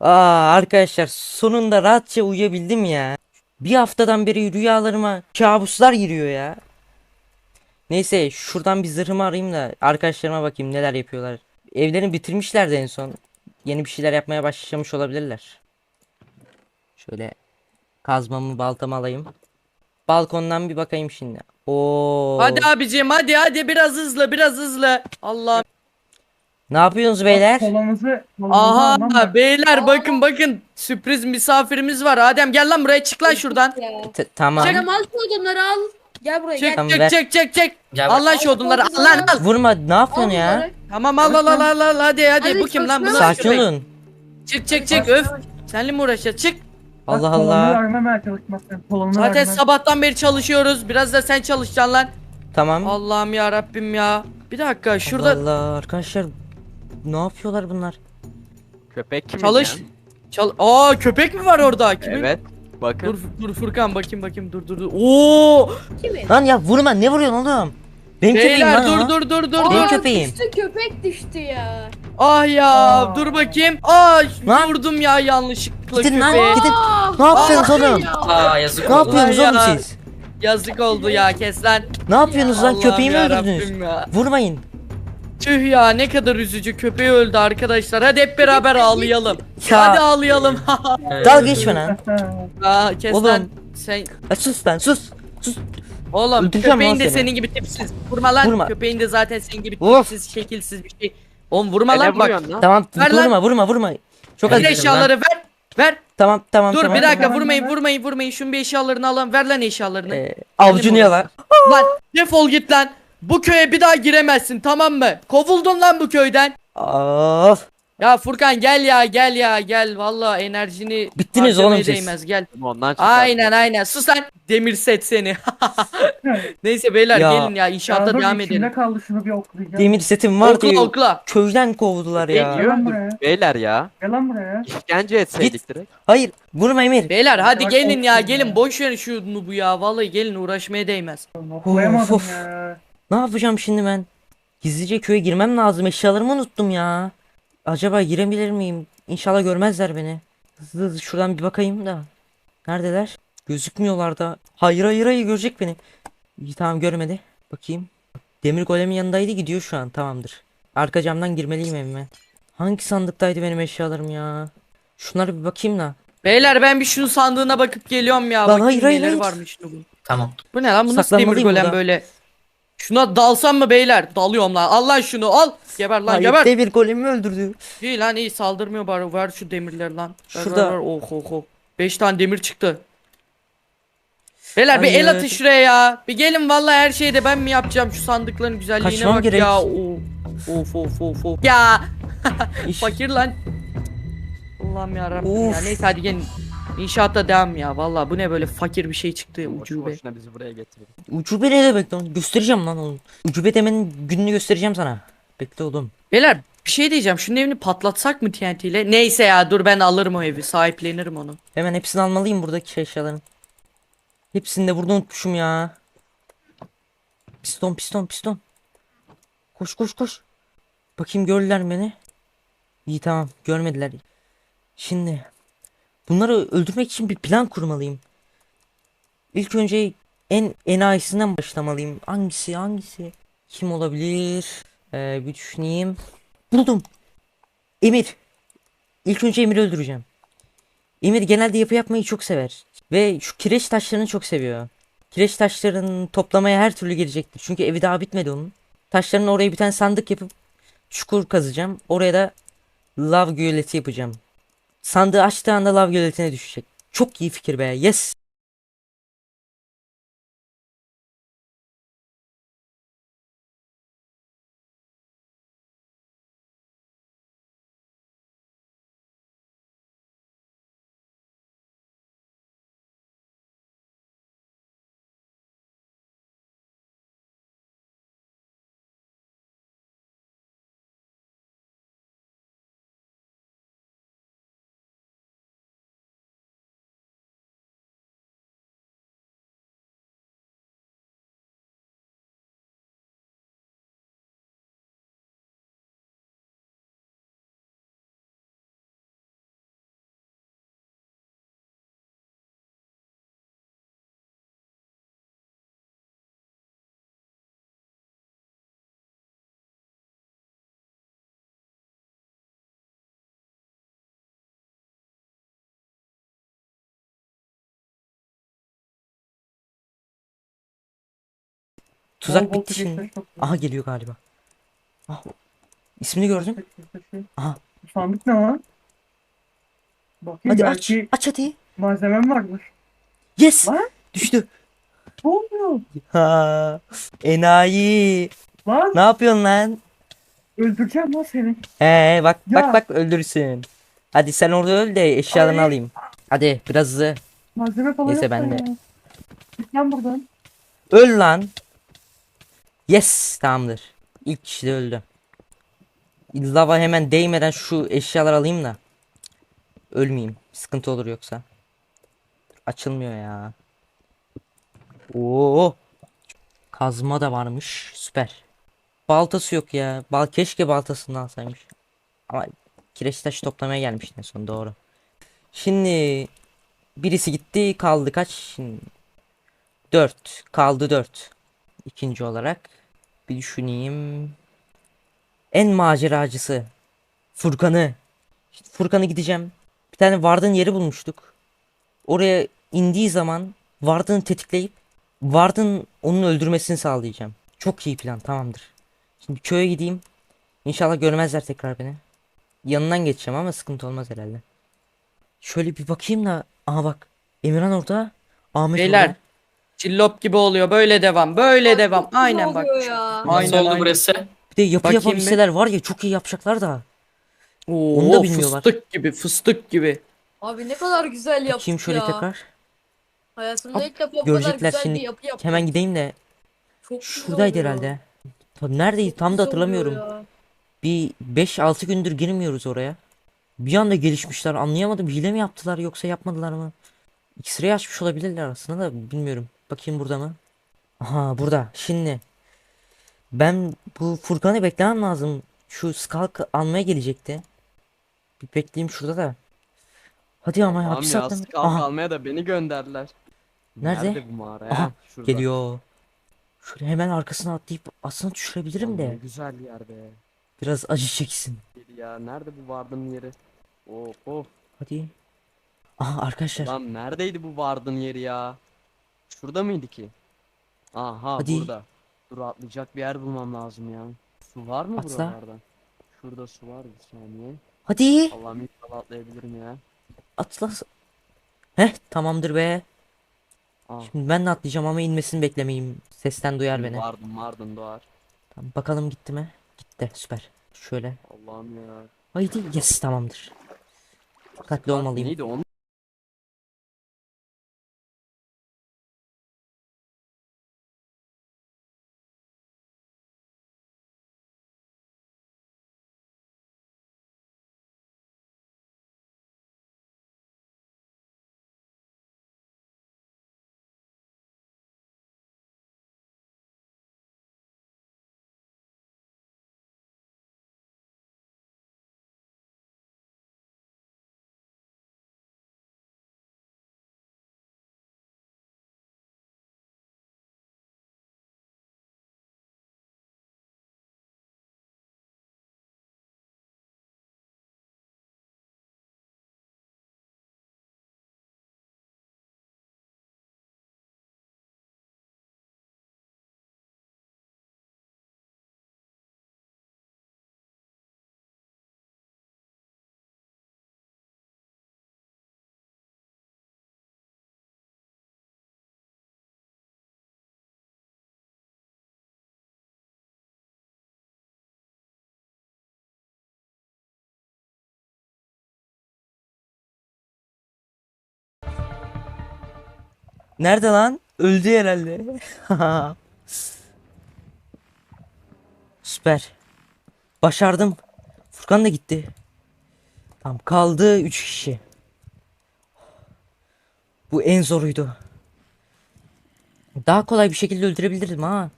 Aa arkadaşlar sonunda rahatça uyuyabildim ya. Bir haftadan beri rüyalarıma kabuslar giriyor ya. Neyse şuradan bir zırhımı arayayım da arkadaşlarıma bakayım neler yapıyorlar. Evlerini bitirmişlerdi en son. Yeni bir şeyler yapmaya başlamış olabilirler. Şöyle kazmamı baltamı alayım. Balkondan bir bakayım şimdi. Oo. Hadi abicim hadi hadi biraz hızlı biraz hızlı. Allah. Ne yapıyorsunuz beyler? Aha beyler bakın bakın sürpriz misafirimiz var. Adem gel lan buraya çık lan şuradan. T- tamam. Adem al şu odunları al. Gel buraya Çık gel. Tamam, ver. çık çık çık. Gel Al lan şu odunları al lan al. Vurma ne yapıyorsun Al ya? bunları. Tamam al al al al al hadi hadi Hadi bu kim lan bu Sakin olun. Çık çık çık öf. Seninle mi uğraşacağız çık. Allah Bak, Allah. çalışmasın. Kolanı Zaten vermem. sabahtan beri çalışıyoruz. Biraz da sen çalışacaksın lan. Tamam. Allah'ım ya Rabbim ya. Bir dakika şurada Allah Allah arkadaşlar ne yapıyorlar bunlar? Köpek kimin çalış. ya? Çal Aa köpek mi var orada? Kimin? Evet. Bakın. Dur dur Furkan bakayım bakayım dur dur dur. Oo! Kimin? Lan ya vurma ne vuruyorsun oğlum? Benim köpeğim Beyler lan dur o. dur dur dur Benim dur. köpeğim. Düştü köpek düştü ya. Ah ya Aa. dur bakayım. Aa Lan. vurdum ya yanlışlıkla Gidin lan köpeğe. gidin. Aa, Ne yapıyorsunuz oğlum? ya. Aa yazık Ne oldu. yapıyorsunuz Ay oğlum ya. siz? Yazık oldu ya kes lan. Ne yapıyorsunuz lan Allah'ım köpeğimi öldürdünüz? Ya. Vurmayın. Tüh ya ne kadar üzücü köpeği öldü arkadaşlar. Hadi hep beraber ağlayalım. Ya. Hadi ağlayalım. Dalga geçme lan. Aa, kes Oğlum. lan. Sen Ya sus lan sus. Sus. Oğlum Öldüreceğim köpeğin lan de seni. senin gibi tipsiz. Vurma lan. Vurma. Köpeğin de zaten senin gibi Of. tipsiz, şekilsiz bir şey. Oğlum vurma lan bak. Tamam Ver lan. vurma vurma vurma. Çok Ver acıdım lan. eşyaları ver. Ver. Tamam tamam Dur tamam. bir dakika vurmayın vurmayın vurmayın. Şunun bir eşyalarını alın. Ver lan eşyalarını. Ee, avcunu yala. Lan defol git lan. Bu köye bir daha giremezsin tamam mı? Kovuldun lan bu köyden. Of. Ya Furkan gel ya gel ya gel. Valla enerjini Bittiniz harcamaya oğlum siz. değmez gel. Ondan çıkar. Aynen aynen sus lan. Demir set seni. Neyse beyler Ya. gelin ya inşaatta Ya, devam içinde edelim. kaldı şunu bir oklayacağım. Demir setim var Okla diyor. okla. Köyden kovdular ya. iyi öldürdük beyler ya. Gel lan buraya. İşkence etseydik direkt. Hayır vurma Emir. Beyler hadi Bak, gelin ya olsun gelin ya. boş verin şu bu ya vallahi gelin uğraşmaya değmez. Oklayamadım of. ya. Ne yapacağım şimdi ben? Gizlice köye girmem lazım. Eşyalarımı unuttum ya. Acaba girebilir miyim? İnşallah görmezler beni. Hızlı hızlı şuradan bir bakayım da. Neredeler? Gözükmüyorlar da. Hayır hayır hayır görecek beni. İyi tamam görmedi. Bakayım. Demir golemin yanındaydı gidiyor şu an tamamdır. Arka camdan girmeliyim evime. Hangi sandıktaydı benim eşyalarım ya? Şunlara bir bakayım da. Beyler ben bir şunun sandığına bakıp geliyorum ya. Lan Bakayım hayır, hayır, neleri hayır. varmış bunun. Tamam. Bu ne lan bu nasıl demir Saklanmalıyım golem burada. böyle? Şuna dalsam mı beyler? Dalıyorum lan. Al lan şunu al. Geber lan geber. demir golemi öldürdü. İyi lan iyi saldırmıyor bari. Ver şu demirleri lan. Ver, Şurada. Ver, ver. Oh oh oh. 5 tane demir çıktı. Beyler bir el atın şuraya ya. Bir gelin vallahi her şeyi de ben mi yapacağım şu sandıkların güzelliğine Kaçmam bak gerek. ya. Oh. Of of of of. Ya fakir lan. Allah'ım ya Rabbim ya. Neyse hadi gelin. İnşaatta devam ya. Vallahi bu ne böyle fakir bir şey çıktı ucube. boşuna bizi buraya getirdin. Ucube ne demek lan? Göstereceğim lan oğlum. Ucube demenin gününü göstereceğim sana. Bekle oğlum. Beyler bir şey diyeceğim. Şunun evini patlatsak mı TNT ile? Neyse ya dur ben alırım o evi. Sahiplenirim onu. Hemen hepsini almalıyım buradaki eşyaların. Hepsini de burada unutmuşum ya. Piston piston piston. Koş koş koş. Bakayım gördüler beni. İyi tamam görmediler. Şimdi bunları öldürmek için bir plan kurmalıyım. İlk önce en enayisinden başlamalıyım. Hangisi hangisi? Kim olabilir? Ee, bir düşüneyim. Buldum. Emir. İlk önce Emir'i öldüreceğim. Emir genelde yapı yapmayı çok sever. Ve şu kireç taşlarını çok seviyor. Kireç taşlarını toplamaya her türlü gelecektir. Çünkü evi daha bitmedi onun. Taşların oraya bir tane sandık yapıp çukur kazacağım. Oraya da lav göleti yapacağım. Sandığı açtığı anda lav göletine düşecek. Çok iyi fikir be. Yes. Tuzak bitti şimdi. Aha geliyor galiba. Ah, ismini gördüm. Aha. Sandık ne lan? Bakayım Hadi aç. belki Aç hadi. malzemem vardır. Yes. Lan Düştü. ne oluyor? Ha. Enayi. Lan Ne yapıyorsun lan? öldüreceğim lan seni. He bak bak Ya. bak öldürsün. Hadi sen orada öl de eşyalarını Ay. alayım. Hadi biraz hızlı. Malzeme falan Neyse, yok ben da de. ya. Git lan buradan. Öl lan. Yes tamamdır. İlk kişi de öldü. Lava hemen değmeden şu eşyaları alayım da. Ölmeyeyim. Sıkıntı olur yoksa. Açılmıyor ya. Oo. Kazma da varmış. Süper. Baltası yok ya. Bal keşke baltasını alsaymış. Ama kireç taş toplamaya gelmiş en son doğru. Şimdi birisi gitti kaldı kaç? Şimdi 4 kaldı 4. İkinci olarak bir düşüneyim. En maceracısı Furkan'ı. İşte Furkan'ı gideceğim. Bir tane Vard'ın yeri bulmuştuk. Oraya indiği zaman Vard'ını tetikleyip Vard'ın onun öldürmesini sağlayacağım. Çok iyi plan tamamdır. Şimdi köye gideyim. İnşallah görmezler tekrar beni. Yanından geçeceğim ama sıkıntı olmaz herhalde. Şöyle bir bakayım da. Aha bak. Emirhan orada. Ahmet Beyler. orada. Cillop gibi oluyor. Böyle devam. Böyle Bak, devam. çok Aynen bak. oluyor ya. Aynen, oldu aynen. burası? Bir de yapı Bakayım yapabilseler var ya çok iyi yapacaklar da. Oo, Onu da bilmiyorlar. fıstık gibi, fıstık gibi. Abi ne kadar güzel yaptı Bakayım şöyle ya. tekrar. Hayatımda Hop, ilk defa bu kadar görecekler güzel şimdi. bir yapı yaptım. Hemen gideyim de. Çok güzel Şuradaydı oluyor. herhalde. Tabii neredeydi tam da Güzel oluyor hatırlamıyorum. ya. Bir 5-6 gündür girmiyoruz oraya. Bir anda gelişmişler anlayamadım. Hile mi yaptılar yoksa yapmadılar mı? X-ray açmış olabilirler aslında da bilmiyorum. Bakayım burada mı? Aha burada. Şimdi. Ben bu Furkan'ı beklemem lazım. Şu Skulk almaya gelecekti. Bir bekleyeyim şurada da. Hadi ama Tamam hapis ya atlam- skal Aha almaya da beni gönderdiler. Nerede? bu mağara Aha, ya? Şurada. geliyor. Şöyle hemen arkasına atlayıp aslında düşürebilirim de. güzel yer be. Biraz acı çeksin. Ya nerede bu vardın yeri? Oh oh. Hadi. Aha arkadaşlar. Lan neredeydi bu vardın yeri ya? Şurada mıydı ki? Aha Hadi. burada. Dur atlayacak bir yer bulmam lazım ya. Su var mı Atla. buralarda? Şurada su var bir saniye. Hadi. Allah'ım inşallah atlayabilirim ya. Atla. Heh tamamdır be. Aa, Şimdi ben de atlayacağım ama inmesini beklemeyeyim. Sesten duyar beni. Vardın vardın doğar. Tamam, bakalım gitti mi? Gitti süper. Şöyle. Allah'ım ya. Haydi yes tamamdır. Dikkatli olmalıyım. Neydi onun? Nerede lan? Öldü herhalde. Süper. Başardım. Furkan da gitti. Tamam kaldı 3 kişi. Bu en zoruydu. Daha kolay bir şekilde öldürebilirdim ha.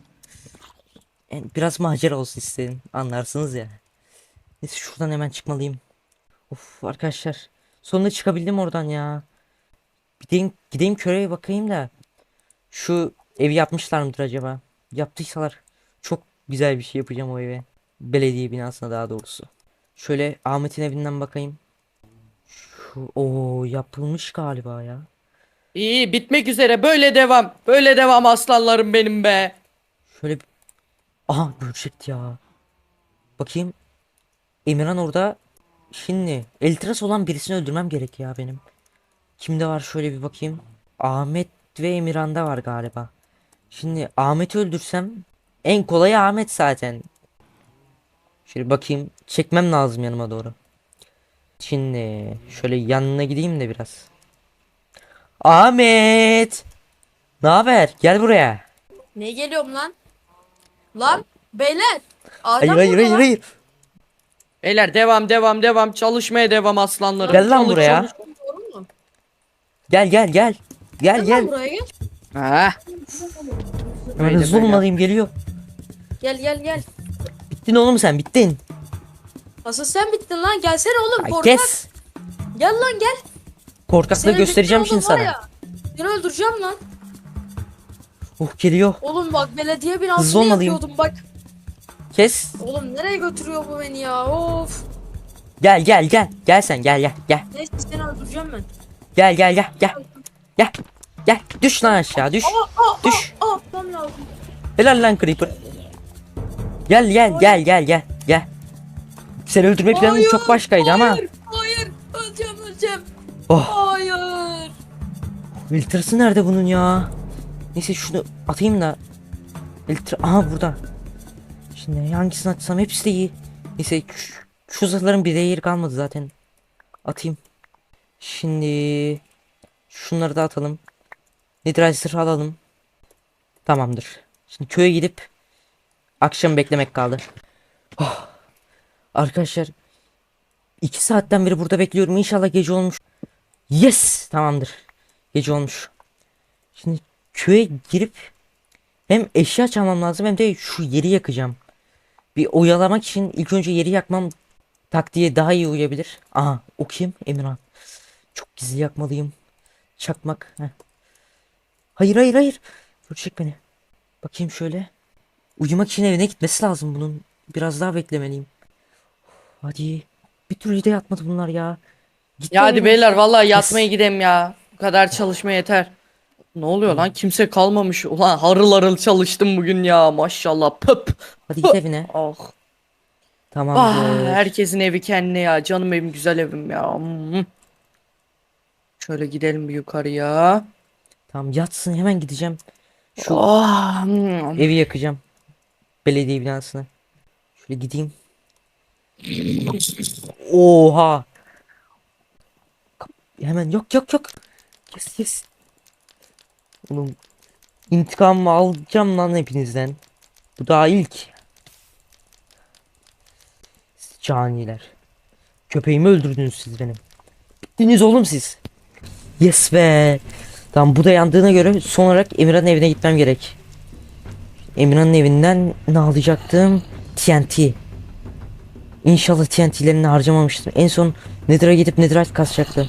Biraz macera olsun istedim. Anlarsınız ya. Neyse şuradan hemen çıkmalıyım. Of arkadaşlar. Sonunda çıkabildim oradan ya. Gideyim, gideyim köye bakayım da. Şu evi yapmışlar mıdır acaba? Yaptıysalar çok güzel bir şey yapacağım o eve. Belediye binasına daha doğrusu. Şöyle Ahmet'in evinden bakayım. Şu o yapılmış galiba ya. İyi bitmek üzere. Böyle devam. Böyle devam aslanlarım benim be. Şöyle bir... Aha görecekti ya. Bakayım. Emirhan orada. Şimdi Eltras olan birisini öldürmem gerek ya benim. Kimde var şöyle bir bakayım. Ahmet ve Emirhan'da var galiba. Şimdi Ahmet'i öldürsem en kolayı Ahmet zaten. Şöyle bakayım. Çekmem lazım yanıma doğru. Şimdi şöyle yanına gideyim de biraz. Ahmet! Ne haber? Gel buraya. Ne geliyorum lan? Lan beyler. Hayır hayır hayır lan. hayır. Beyler devam devam devam çalışmaya devam aslanlarım. Gel lan Çalış, buraya. çalış. Gel gel gel. Gel Gel buraya gel. Ha. Hızlı böyle. olmalıyım geliyor. Gel gel gel. Bittin oğlum sen bittin. Asıl sen bittin lan. Gelsene oğlum Ay, korkak. kes. Gel lan gel. Korkaklığı Seni göstereceğim bittin şimdi oğlum var sana. ya. Seni öldüreceğim lan. Oh geliyor. Oğlum bak belediye Hızlı binasını olmalıyım. yapıyordum bak. Kes. Oğlum nereye götürüyor bu beni ya? Of. Gel gel gel. Gel sen gel gel gel. Neyse seni öldüreceğim ben. Gel gel gel gel. Gel. Gel. Düş lan aşağı düş. Düş. Helal lan Creeper. Gel gel gel gel gel gel. Seni öldürme planım çok başkaydı ama. Hayır. Hayır. Öleceğim öleceğim. Oh. Hayır. Filtresi nerede bunun ya? Neyse şunu atayım da. Filtre aha burada. Şimdi hangisini atsam hepsi de iyi. Neyse şu, şu zırhların bir değeri kalmadı zaten. Atayım. Şimdi şunları da atalım. Zırh alalım. Tamamdır. Şimdi köye gidip akşam beklemek kaldı. Oh. Arkadaşlar 2 saatten beri burada bekliyorum. İnşallah gece olmuş. Yes! Tamamdır. Gece olmuş. Şimdi köye girip hem eşya çalmam lazım hem de şu yeri yakacağım. Bir oyalamak için ilk önce yeri yakmam taktiğe daha iyi uyabilir. Aha o kim? Emirhan. Çok gizli yakmalıyım. Çakmak. Heh. Hayır hayır hayır. Görecek beni. Bakayım şöyle. Uyumak için evine gitmesi lazım bunun. Biraz daha beklemeliyim. Hadi. Bir türlü de yatmadı bunlar ya. Gitti Ya hadi beyler vallahi yatmaya gidelim ya. Bu kadar çalışma yeter. Ne oluyor lan? Kimse kalmamış. Ulan harıl harıl çalıştım bugün ya. Maşallah. Pöp. Hadi git evine. Ah. Tamam. Ah, herkesin evi kendine ya. Canım evim güzel evim ya. Hmm. Şöyle gidelim bir yukarıya. Tamam yatsın hemen gideceğim. Şu Ah, hmm. evi yakacağım. Belediye binasına. Şöyle gideyim. Oha. Kap- Hemen yok yok yok. Kes kes. Oğlum intikamımı alacağım lan hepinizden. Bu daha ilk. Siz Caniler. Köpeğimi öldürdünüz siz benim. Bittiniz oğlum siz. Yes be. Tamam bu da yandığına göre son olarak Emirhan'ın evine gitmem gerek. Emirhan'ın evinden ne alacaktım? TNT. İnşallah TNT'lerini harcamamıştım. En son Nether'a gidip Netherite kasacaktım.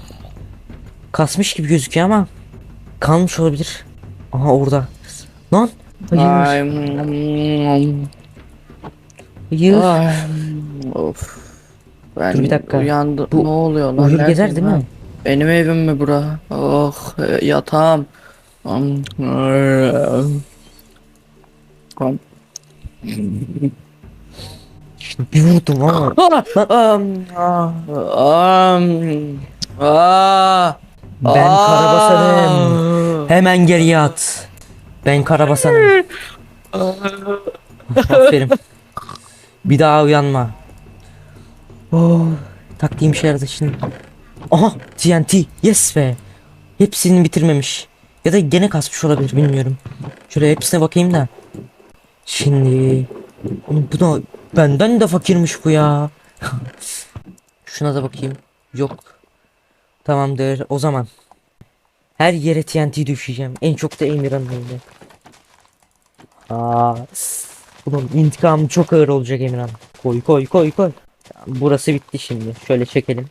Kasmış gibi gözüküyor ama kalmış olabilir. Aha orada. Lan. Hayır. Ay. Hayır. Ay, of. Ben Dur bir dakika. uyandım. Bu ne oluyor lan? Uyur gezer değil mi? Benim evim mi bura? Oh e, yatağım. Am. Bir vurdum ama. Am, am, Ben karabasanım. Hemen geriye at. Ben karabasanım. Aferin. Bir daha uyanma. Oh, taktiğim işe yaradı şimdi. Aha TNT. Yes be. Hepsini bitirmemiş. Ya da gene kasmış olabilir bilmiyorum. Şöyle hepsine bakayım da. Şimdi. Bu da benden de fakirmiş bu ya. Şuna da bakayım. Yok. Tamamdır o zaman. Her yere TNT düşeceğim. En çok da Emirhan'ın evine. Aa, bunun intikamı çok ağır olacak Emirhan. Koy koy koy koy. Burası bitti şimdi. Şöyle çekelim.